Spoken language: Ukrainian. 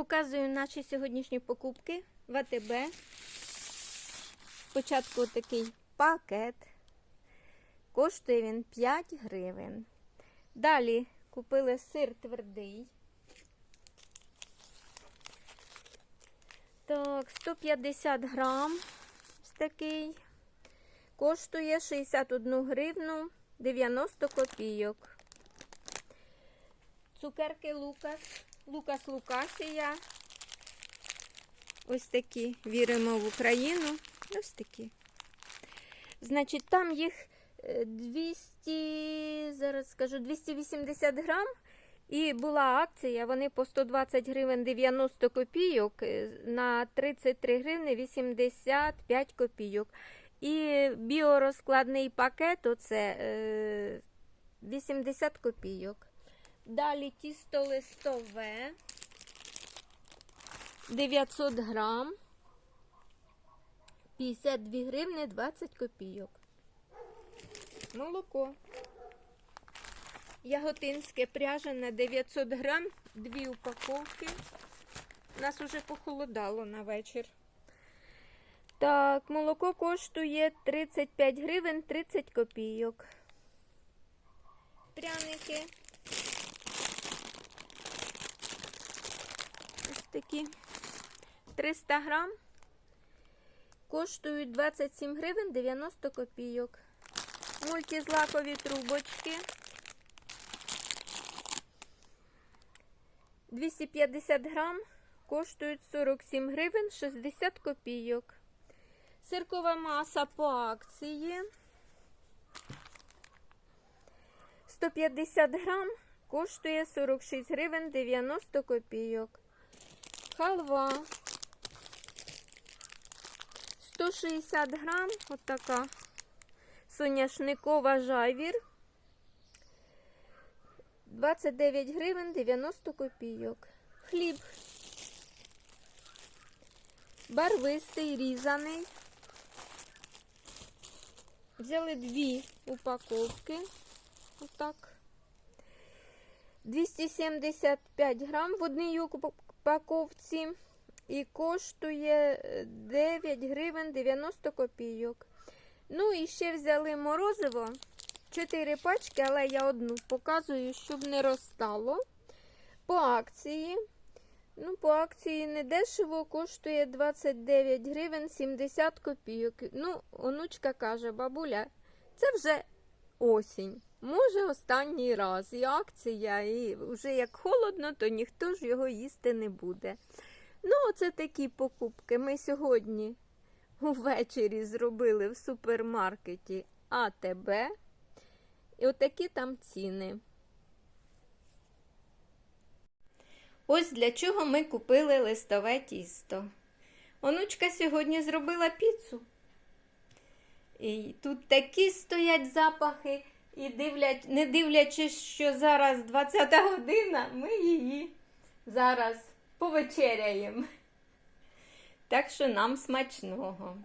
Показую наші сьогоднішні покупки в АТБ. Спочатку такий пакет. Коштує він 5 гривень. Далі купили сир твердий. Так, 150 грам. Ось такий. Коштує 61 гривну 90 копійок. Цукерки Лукас. Лукас Лукасія. Ось такі. Віримо в Україну. Ось такі. Значить, там їх е, 200, зараз скажу, 280 грам. І була акція, вони по 120 гривень 90 копійок е, на 33 гривни 85 копійок. І біорозкладний пакет оце е, 80 копійок. Далі тісто листове 900 грам 52 гривни 20 копійок. Молоко. Яготинське пряжене 900 грам, дві упаковки. Нас уже похолодало на вечір. Так, молоко коштує 35 гривень 30 копійок. Пряники. Такі 300 грам. Коштують 27 гривень 90 копійок. Мультизлакові трубочки. 250 грам коштують 47 гривень 60 копійок. Сиркова маса по акції. 150 грам коштує 46 гривень 90 копійок. Халва 160 грам, отака соняшникова жайвір. 29 гривень 90 копійок. Хліб. Барвистий, різаний. Взяли дві упаковки. Отак. 275 грам в одній упаковці. І коштує 9 гривень 90 копійок. Ну і ще взяли морозиво. Чотири пачки, але я одну показую, щоб не розстало. По акції. Ну, по акції не дешево, коштує 29 гривень 70 копійок. Ну, онучка каже, бабуля, це вже осінь. Може, останній раз. І акція, і вже як холодно, то ніхто ж його їсти не буде. Ну, оце такі покупки. Ми сьогодні увечері зробили в супермаркеті АТБ. І отакі там ціни. Ось для чого ми купили листове тісто. Онучка сьогодні зробила піцу. І тут такі стоять запахи, і дивлять, не дивлячись, що зараз 20 година, ми її зараз повечеряємо. Так що нам смачного.